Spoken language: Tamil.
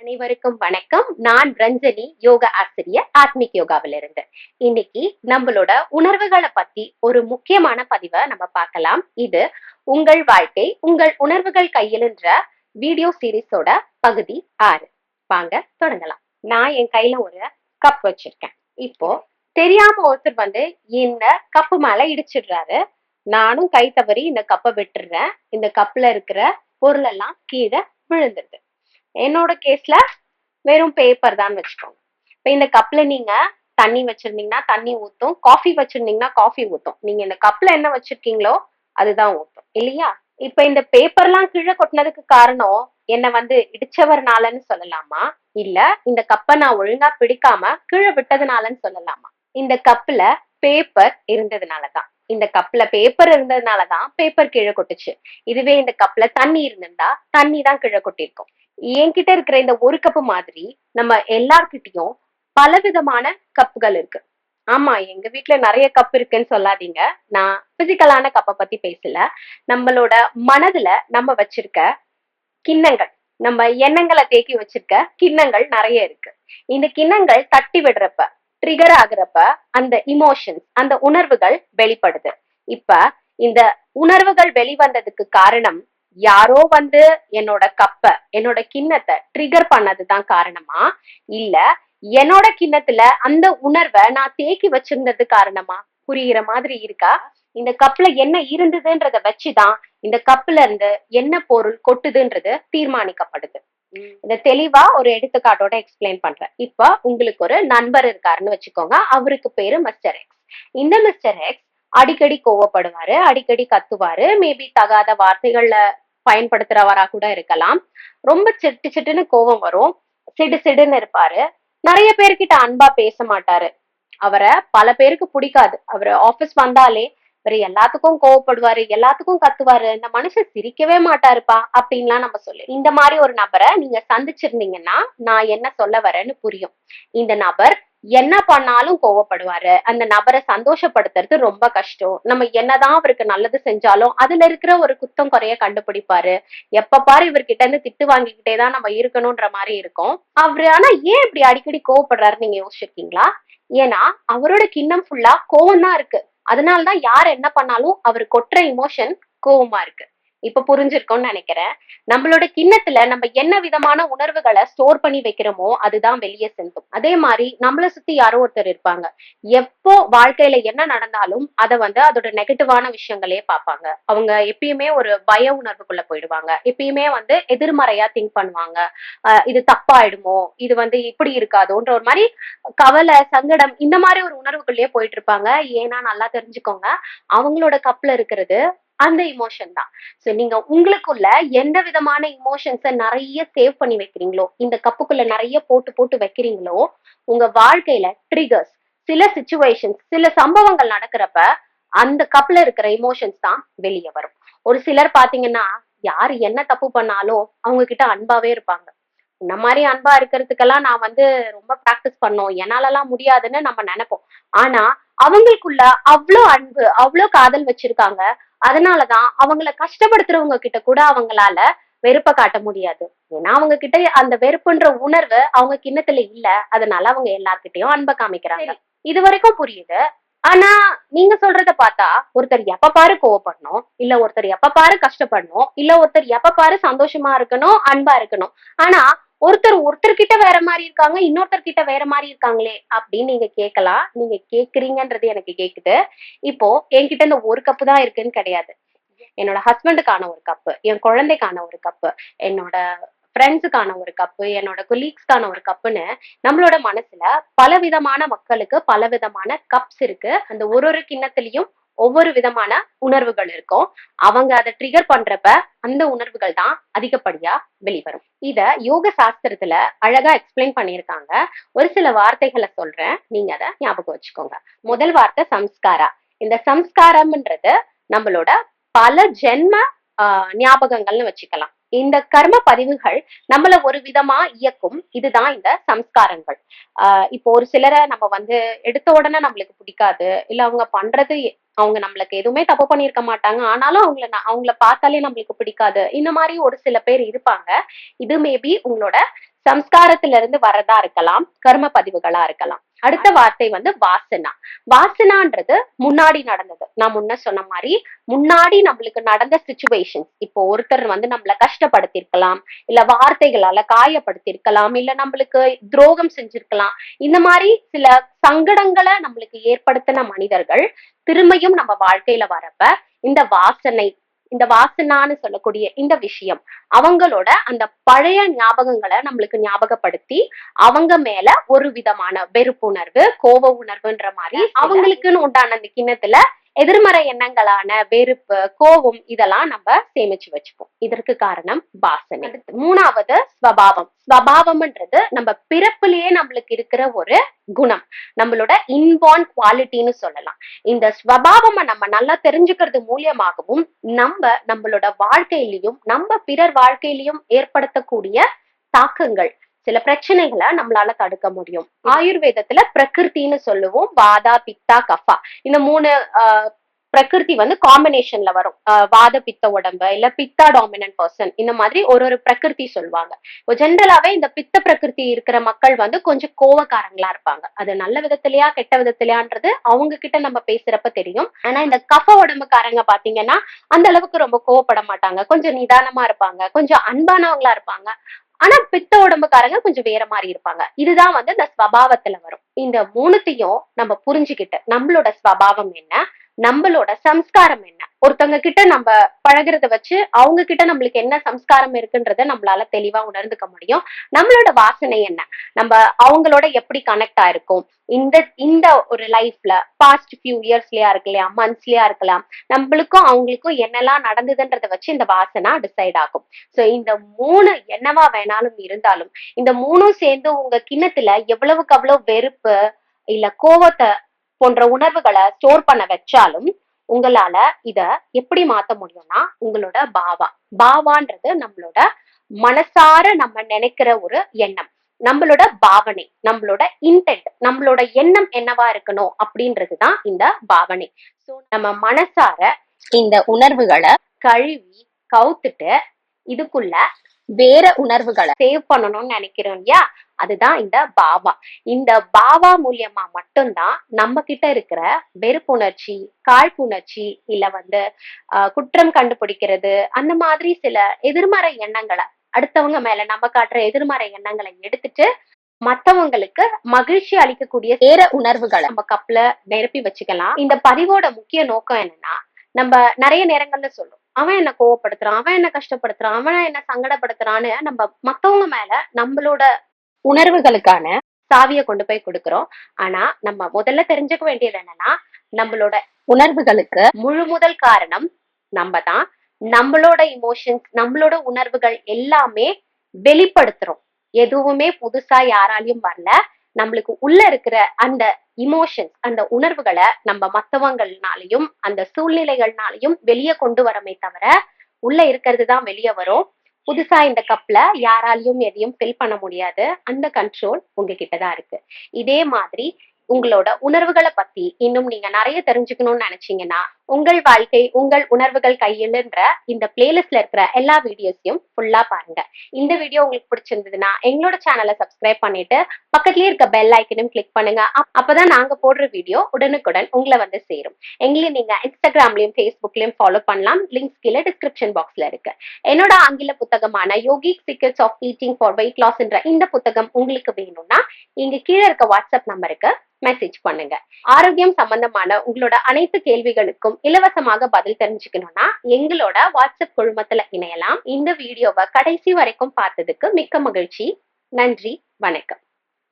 அனைவருக்கும் வணக்கம். நான் ரஞ்சனி யோகா ஆசிரியர் ஆத்மிக் யோகாவிலிருந்து. இன்னைக்கு நம்மளோட உணர்வுகளை பத்தி ஒரு முக்கியமான பதிவை நம்ம பார்க்கலாம். இது உங்கள் வாழ்க்கை உங்கள் உணர்வுகள் கையில்ன்ற வீடியோ சீரிஸோட பகுதி ஆறு. வாங்க தொடங்கலாம். நான் என் கையில ஒரு கப் வச்சிருக்கேன். இப்போ தெரியாம ஒருத்தர் வந்து இந்த கப்பு மேல இடிச்சிடுறாரு. நானும் கை தவறி இந்த கப்பை விட்டுடுறேன் இந்த கப்ல இருக்கிற பொருள் எல்லாம் கீழே விழுந்துருது. என்னோட கேஸ்ல வெறும் பேப்பர் தான் வச்சுக்கோங்க. இப்ப இந்த கப்ல நீங்க தண்ணி வச்சிருந்தீங்கன்னா தண்ணி ஊத்தும் காஃபி வச்சிருந்தீங்கன்னா காஃபி ஊத்தும். நீங்க இந்த கப்ல என்ன வச்சிருக்கீங்களோ அதுதான் ஊத்தும். இல்லையா? இப்ப இந்த பேப்பர்லாம் கீழே கொட்டினதுக்கு காரணம் என்ன வந்து இடிச்சவர்னாலன்னு சொல்லலாமா? இல்ல இந்த கப்பை நான் ஒழுங்கா பிடிக்காம கீழே விட்டதுனாலன்னு சொல்லலாமா? இந்த கப்ல பேப்பர் இருந்ததுனாலதான். இந்த கப்ல பேப்பர் இருந்ததுனாலதான் பேப்பர் கீழே கொட்டுச்சு. இதுவே இந்த கப்ல தண்ணி இருந்திருந்தா தண்ணி தான் கீழே கொட்டிருக்கும் என்கிட்ட இருக்கிற இந்த ஒரு கப்பு மாதிரி நம்ம எல்லார்கிட்டயும் பலவிதமான கப்புகள் இருக்கு. ஆமா எங்க வீட்ல நிறைய கப் இருக்குன்னு சொல்லாதீங்க. நான் பிசிக்கலான கப்பை பத்தி பேசல. நம்மளோட மனதுல நம்ம வச்சிருக்க கிண்ணங்கள் நம்ம எண்ணங்களை தேக்கி வச்சிருக்க கிண்ணங்கள் நிறைய இருக்கு. இந்த கிண்ணங்கள் தட்டி விடுறப்ப ட்ரிகர் ஆகுறப்ப அந்த இமோஷன்ஸ் அந்த உணர்வுகள் வெளிப்படுது. இப்ப இந்த உணர்வுகள் வெளிவந்ததுக்கு காரணம் யாரோ வந்து என்னோட கப்ப என்னோட கிண்ணத்தை ட்ரிகர் பண்ணதுதான் காரணமா? இல்ல என்னோட கிண்ணத்துல அந்த உணர்வை நான் தேக்கி வச்சிருந்தது காரணமா? புரியுற மாதிரி இருக்கா? இந்த கப்ல என்ன இருந்ததுன்றத வச்சுதான் இந்த கப்ல இருந்து என்ன பொருள் கொட்டுதுன்றது தீர்மானிக்கப்படுது. இந்த தெளிவா ஒரு எடுத்துக்காட்டோட எக்ஸ்பிளைன் பண்றேன். இப்ப உங்களுக்கு ஒரு நண்பர் இருக்காருன்னு வச்சுக்கோங்க. அவருக்கு பேரு மிஸ்டர் எக்ஸ் இந்த மிஸ்டர் எக்ஸ் அடிக்கடி கோவப்படுவாரு அடிக்கடி கத்துவாரு. மேபி தகாத வார்த்தைகள்ல பயன்படுத்துறவரா கூட இருக்கலாம். ரொம்ப சிட்டு சிட்டுன்னு கோவம் வரும். சிடு சிடுன்னு இருப்பாரு. நிறைய பேர்கிட்ட அன்பா பேச மாட்டாரு. அவரை பல பேருக்கு பிடிக்காது. அவர் ஆபீஸ் வந்தாலே இவர் எல்லாத்துக்கும் கோவப்படுவாரு எல்லாத்துக்கும் கத்துவாரு. இந்த மனுஷன் சிரிக்கவே மாட்டாருப்பா அப்படின்லாம் நம்ம சொல்லு இந்த மாதிரி ஒரு நபரை நீங்க சந்திச்சிருந்தீங்கன்னா நான் என்ன சொல்ல வரேன்னு புரியும். இந்த நபர் என்ன பண்ணாலும் கோவப்படுவாரு. அந்த நபரை சந்தோஷப்படுத்துறது ரொம்ப கஷ்டம். நம்ம என்னதான் அவருக்கு நல்லது செஞ்சாலும் அதுல இருக்கிற ஒரு குத்தம் குறைய கண்டுபிடிப்பாரு. எப்ப பாரு இவர்கிட்ட இருந்து திட்டு வாங்கிக்கிட்டே தான் நம்ம இருக்கணும்ன்ற மாதிரி இருக்கும். அவரு ஆனா ஏன் இப்படி அடிக்கடி கோவப்படுறாரு நீங்க யோசிச்சிருக்கீங்களா? ஏன்னா அவரோட கிண்ணம் ஃபுல்லா கோவம் தான் இருக்கு. அதனாலதான் யார் என்ன பண்ணாலும் அவர் கொட்டுற இமோஷன் கோவமா இருக்கு. இப்ப புரிஞ்சிருக்கோம்னு நினைக்கிறேன். நம்மளோட கிண்ணத்துல நம்ம என்ன விதமான உணர்வுகளை ஸ்டோர் பண்ணி வைக்கிறோமோ அதுதான் வெளியே செல்லும். அதே மாதிரி நம்மளை சுத்தி யாரோ ஒருத்தர் இருப்பாங்க. எப்போ வாழ்க்கையில என்ன நடந்தாலும் அதை வந்து அதோட நெகட்டிவான விஷயங்களே பார்ப்பாங்க. அவங்க எப்பயுமே ஒரு பய உணர்வுக்குள்ள போயிடுவாங்க. எப்பயுமே வந்து எதிர்மறையா திங்க் பண்ணுவாங்க. இது தப்பாயிடுமோ? இது வந்து இப்படி இருக்காதோன்ற ஒரு மாதிரி கவலை சங்கடம் இந்த மாதிரி ஒரு உணர்வுக்குள்ளேயே போயிட்டு இருப்பாங்க. ஏன்னா நல்லா தெரிஞ்சுக்கோங்க அவங்களோட கப்ல இருக்கிறது அந்த இமோஷன் தான். சோ நீங்க உங்களுக்குள்ள எந்த விதமான இமோஷன்ஸை நிறைய சேவ் பண்ணி வைக்கிறீங்களோ இந்த கப்புக்குள்ள நிறைய போட்டு போட்டு வைக்கிறீங்களோ உங்க வாழ்க்கையில ட்ரிகர்ஸ் சில சுச்சுவேஷன்ஸ் சில சம்பவங்கள் நடக்கிறப்ப அந்த கப்ல இருக்கிற இமோஷன்ஸ் தான் வெளியே வரும். ஒரு சிலர் பாத்தீங்கன்னா யாரு என்ன தப்பு பண்ணாலும் அவங்க கிட்ட அன்பாவே இருப்பாங்க. இந்த மாதிரி அன்பா இருக்கிறதுக்கெல்லாம் நான் வந்து ரொம்ப ப்ராக்டிஸ் பண்ணோம். என்னாலலாம் முடியாதுன்னு நம்ம நினைப்போம். ஆனா அவங்களுக்குள்ள அவ்வளோ அன்பு அவ்வளோ காதல் வச்சிருக்காங்க. அதனாலதான் அவங்கள கஷ்டப்படுத்துறவங்க கிட்ட கூட அவங்களால வெறுப்ப காட்ட முடியாது. ஏன்னா அவங்க கிட்ட அந்த வெறுப்புன்ற உணர்வு அவங்க கிண்ணத்துல இல்ல. அதனால அவங்க எல்லார்கிட்டயும் அன்பை காமிக்கிறாங்க. இது வரைக்கும் புரியுது. ஆனா நீங்க சொல்றத பார்த்தா ஒருத்தர் எப்ப பாரு கோவப்படணும் இல்ல ஒருத்தர் எப்ப பாரு கஷ்டப்படணும் இல்ல ஒருத்தர் எப்ப பாரு சந்தோஷமா இருக்கணும் அன்பா இருக்கணும். ஆனா ஒருத்தர் ஒருத்தர் கிட்ட வேற மாதிரி இருக்காங்க இன்னொருத்தர் கிட்ட வேற மாதிரி இருக்காங்களே அப்படின்னு நீங்க கேட்கலாம். நீங்க கேக்குறீங்கன்றது எனக்கு கேக்குது. இப்போ என்கிட்ட இந்த ஒரு கப்பு தான் இருக்குன்னு கிடையாது. என்னோட ஹஸ்பண்டுக்கான ஒரு கப்பு என் குழந்தைக்கான ஒரு கப்பு என்னோட ஃப்ரெண்ட்ஸுக்கான ஒரு கப்பு என்னோட கொலீக்ஸ்க்கான ஒரு கப்புன்னு நம்மளோட மனசுல பலவிதமான மக்களுக்கு பல விதமான கப்ஸ் இருக்கு. அந்த ஒரு ஒரு கிண்ணத்திலையும் ஒவ்வொரு விதமான உணர்வுகள் இருக்கும். அவங்க அதை ட்ரிகர் பண்றப்ப அந்த உணர்வுகள் தான் அதிகப்படியா வெளிவரும். இத யோக சாஸ்திரத்துல அழகா எக்ஸ்பிளைன் பண்ணியிருக்காங்க. ஒரு சில வார்த்தைகளை சொல்றேன். நீங்க அதை ஞாபகம் வச்சுக்கோங்க. முதல் வார்த்தை சம்ஸ்காரா. இந்த சம்ஸ்காரம்ன்றது நம்மளோட பல ஜென்ம ஞாபகங்கள்னு வச்சுக்கலாம். இந்த கர்ம பதிவுகள் நம்மள ஒரு விதமா இயக்கும். இதுதான் இந்த சம்ஸ்காரங்கள். ஆஹ் இப்போ ஒரு சிலரை நம்ம வந்து எடுத்த உடனே நம்மளுக்கு பிடிக்காது. இல்ல அவங்க பண்றது அவங்க நம்மளுக்கு எதுவுமே தப்பு பண்ணியிருக்க மாட்டாங்க. ஆனாலும் அவங்கள ந- அவங்கள பார்த்தாலே நம்மளுக்கு பிடிக்காது. இந்த மாதிரி ஒரு சில பேர் இருப்பாங்க. இது மேபி உங்களோட சம்ஸ்காரத்திலிருந்து வரதா இருக்கலாம். கர்ம பதிவுகளா இருக்கலாம். அடுத்த வார்த்தை வந்து வாசனா. வாசனான்றது முன்னாடி நடந்தது. நான் முன்ன சொன்ன மாதிரி முன்னாடி நம்மளுக்கு நடந்த சுச்சுவேஷன்ஸ் இப்போ ஒருத்தர் வந்து நம்மள கஷ்டப்படுத்திருக்கலாம் இல்ல வார்த்தைகளால காயப்படுத்திருக்கலாம் இல்ல நம்மளுக்கு துரோகம் செஞ்சிருக்கலாம். இந்த மாதிரி சில சங்கடங்களை நம்மளுக்கு ஏற்படுத்தின மனிதர்கள் திரும்பியும் நம்ம வாழ்க்கையில வரப்ப இந்த வாசனை இந்த வாசனான்னு சொல்லக்கூடிய இந்த விஷயம் அவங்களோட அந்த பழைய ஞாபகங்களை நம்மளுக்கு ஞாபகப்படுத்தி அவங்க மேல ஒரு விதமான வெறுப்புணர்வு கோப உணர்வுன்ற மாதிரி அவங்களுக்குன்னு உண்டான அந்த கிண்ணத்துல எதிர்மறை எண்ணங்களான வெறுப்பு கோபம் இதெல்லாம் நம்ம சேமிச்சு வச்சுப்போம். இதற்கு காரணம் வாசனை. மூணாவது ஸ்வபாவம். ஸ்வபாவம்ன்றது நம்ம பிறப்புலயே நம்மளுக்கு இருக்கிற ஒரு குணம். நம்மளோட இன்பார்ன் குவாலிட்டின்னு சொல்லலாம். இந்த ஸ்வபாவமை நம்ம நல்லா தெரிஞ்சுக்கிறது மூலியமாகவும் நம்ம நம்மளோட வாழ்க்கையிலையும் நம்ம பிறர் வாழ்க்கையிலையும் ஏற்படுத்தக்கூடிய தாக்கங்கள் சில பிரச்சனைகளை நம்மளால தடுக்க முடியும். ஆயுர்வேதத்துல பிரகிருத்தின்னு சொல்லுவோம் வாதா பித்தா கஃபா. இந்த மூணு பிரகிருதி வந்து காம்பினேஷன்ல வரும். வாத பித்த உடம்பு இல்ல பித்தா டாமினன்ட் பர்சன் இந்த மாதிரி ஒரு ஒரு பிரகிருதி சொல்லுவாங்க. இப்போ ஜென்ரலாவே இந்த பித்த பிரகிருதி இருக்கிற மக்கள் வந்து கொஞ்சம் கோவக்காரங்களா இருப்பாங்க. அது நல்ல விதத்திலயா கெட்ட விதத்திலயான்றது அவங்க கிட்ட நம்ம பேசுறப்ப தெரியும். ஆனா இந்த கஃப உடம்புக்காரங்க பாத்தீங்கன்னா அந்த அளவுக்கு ரொம்ப கோவப்பட மாட்டாங்க. கொஞ்சம் நிதானமா இருப்பாங்க. கொஞ்சம் அன்பானவங்களா இருப்பாங்க. ஆனா பித்த உடம்புக்காரங்க கொஞ்சம் வேற மாதிரி இருப்பாங்க. இதுதான் வந்து இந்த ஸ்வபாவத்துல வரும். இந்த மூணுத்தையும் நம்ம புரிஞ்சுக்கிட்டு நம்மளோட ஸ்வபாவம் என்ன நம்மளோட சம்ஸ்காரம் என்ன? ஒருத்தவங்க கிட்ட நம்ம பழகுறத வச்சு அவங்க கிட்ட நம்மளுக்கு என்ன சம்ஸ்காரம் இருக்குன்றத நம்மளால தெளிவா உணர்ந்துக்க முடியும். நம்மளோட வாசனை என்ன? நம்ம அவங்களோட எப்படி கனெக்ட் ஆயிருக்கும்? இந்த இந்த ஒரு லைஃப்ல பாஸ்ட் ஃபியூ இயர்ஸ்லயா இருக்கலாம் மந்த்ஸ்லயா இருக்கலாம் நம்மளுக்கும் அவங்களுக்கும் என்னெல்லாம் நடந்ததுன்றத வச்சு இந்த வாசனா டிசைட் ஆகும். சோ இந்த மூணு என்னவா வேணாலும் இருந்தாலும் இந்த மூணும் சேர்ந்து உங்க கிண்ணத்துல எவ்வளவுக்கு அவ்வளவு வெறுப்பு இல்ல கோவத்தை போன்ற உணர்வுகளை ஸ்டோர் பண்ண வச்சாலும் உங்களால இத எப்படி மாத்த முடியும்னா உங்களோட பாவா. பாவான்றது நம்மளோட மனசார நம்ம நினைக்கிற ஒரு எண்ணம். நம்மளோட பாவனை நம்மளோட இன்டென்ட் நம்மளோட எண்ணம் என்னவா இருக்கணும் அப்படின்றதுதான் இந்த பாவனை. சோ நம்ம மனசார இந்த உணர்வுகளை கழுவி கவுத்துட்டு இதுக்குள்ள வேற உணர்வுகளை சேவ் பண்ணணும்னு நினைக்கிறோம் இல்லையா? அதுதான் இந்த பாவா. இந்த பாவா மூலியமா மட்டும்தான் நம்ம கிட்ட இருக்கிற வெறுப்புணர்ச்சி காழ்ப்புணர்ச்சி இல்ல வந்து குற்றம் கண்டுபிடிக்கிறது அந்த மாதிரி சில எதிர்மறை எண்ணங்களை அடுத்தவங்க மேல நம்ம காட்டுற எதிர்மறை எண்ணங்களை எடுத்துட்டு மத்தவங்களுக்கு மகிழ்ச்சி அளிக்கக்கூடிய வேற உணர்வுகளை நம்ம கப்ல நிரப்பி வச்சுக்கலாம். இந்த பதிவோட முக்கிய நோக்கம் என்னன்னா நம்ம நிறைய நேரங்கள்ல சொல்லும் அவன் என்ன கோவப்படுத்துறான் அவன் என்ன கஷ்டப்படுத்துறான் அவன் என்ன சங்கடப்படுத்துறான்னு நம்ம மத்தவங்க மேல நம்மளோட உணர்வுகளுக்கான சாவியை கொண்டு போய் கொடுக்குறோம். ஆனா நம்ம முதல்ல தெரிஞ்சுக்க வேண்டியது என்னன்னா நம்மளோட உணர்வுகளுக்கு முழு முதல் காரணம் நம்ம தான் நம்மளோட இமோஷன்ஸ் நம்மளோட உணர்வுகள் எல்லாமே வெளிப்படுத்துறோம். எதுவுமே புதுசா யாராலையும் வரல. நம்மளுக்கு உள்ள இருக்கிற அந்த இமோஷன்ஸ் அந்த உணர்வுகளை நம்ம மத்தவங்கள்னாலையும் அந்த சூழ்நிலைகள்னாலையும் வெளியே கொண்டு வரமே தவிர உள்ள இருக்கிறது தான் வெளியே வரும். புதுசா இந்த கப்ல யாராலையும் எதையும் ஃபில் பண்ண முடியாது. அந்த கண்ட்ரோல் உங்ககிட்ட தான் இருக்கு. இதே மாதிரி உங்களோட உணர்வுகளை பத்தி இன்னும் நீங்க நிறைய தெரிஞ்சுக்கணும்னு நினைச்சீங்கன்னா உங்கள் வாழ்க்கை உங்கள் உணர்வுகள் கையில்ன்ற இந்த பிளேலிஸ்ட்ல இருக்கிற எல்லா வீடியோஸையும் ஃபுல்லா பாருங்க. இந்த வீடியோ உங்களுக்கு பிடிச்சிருந்ததுன்னா எங்களோட சேனலை சப்ஸ்கிரைப் பண்ணிட்டு பக்கத்துலயே இருக்க பெல் ஐக்கனும் கிளிக் பண்ணுங்க. அப்- அப்பதான் நாங்க போடுற வீடியோ உடனுக்குடன் உங்களை வந்து சேரும். எங்களையும் நீங்க இன்ஸ்டாகிராம்லயும் ஃபேஸ்புக்லயும் ஃபாலோ பண்ணலாம். லிங்க்ஸ் கீழே டிஸ்கிரிப்ஷன் பாக்ஸ்ல இருக்கு. என்னோட ஆங்கில புத்தகமான yogic secrets of eating for weight loss என்ற இந்த புத்தகம் உங்களுக்கு வேணும்னா இங்க கீழே இருக்க வாட்ஸ்அப் நம்பருக்கு மெசேஜ் பண்ணுங்க. ஆரோக்கியம் சம்பந்தமான உங்களோட அனைத்து கேள்விகளுக்கும் இலவசமாக பதில் தெரிஞ்சுக்கணும்னா எங்களோட வாட்ஸ்அப் குழுமத்துல இணையலாம். இந்த வீடியோவை கடைசி வரைக்கும் பார்த்ததுக்கு மிக்க மகிழ்ச்சி. நன்றி. வணக்கம்.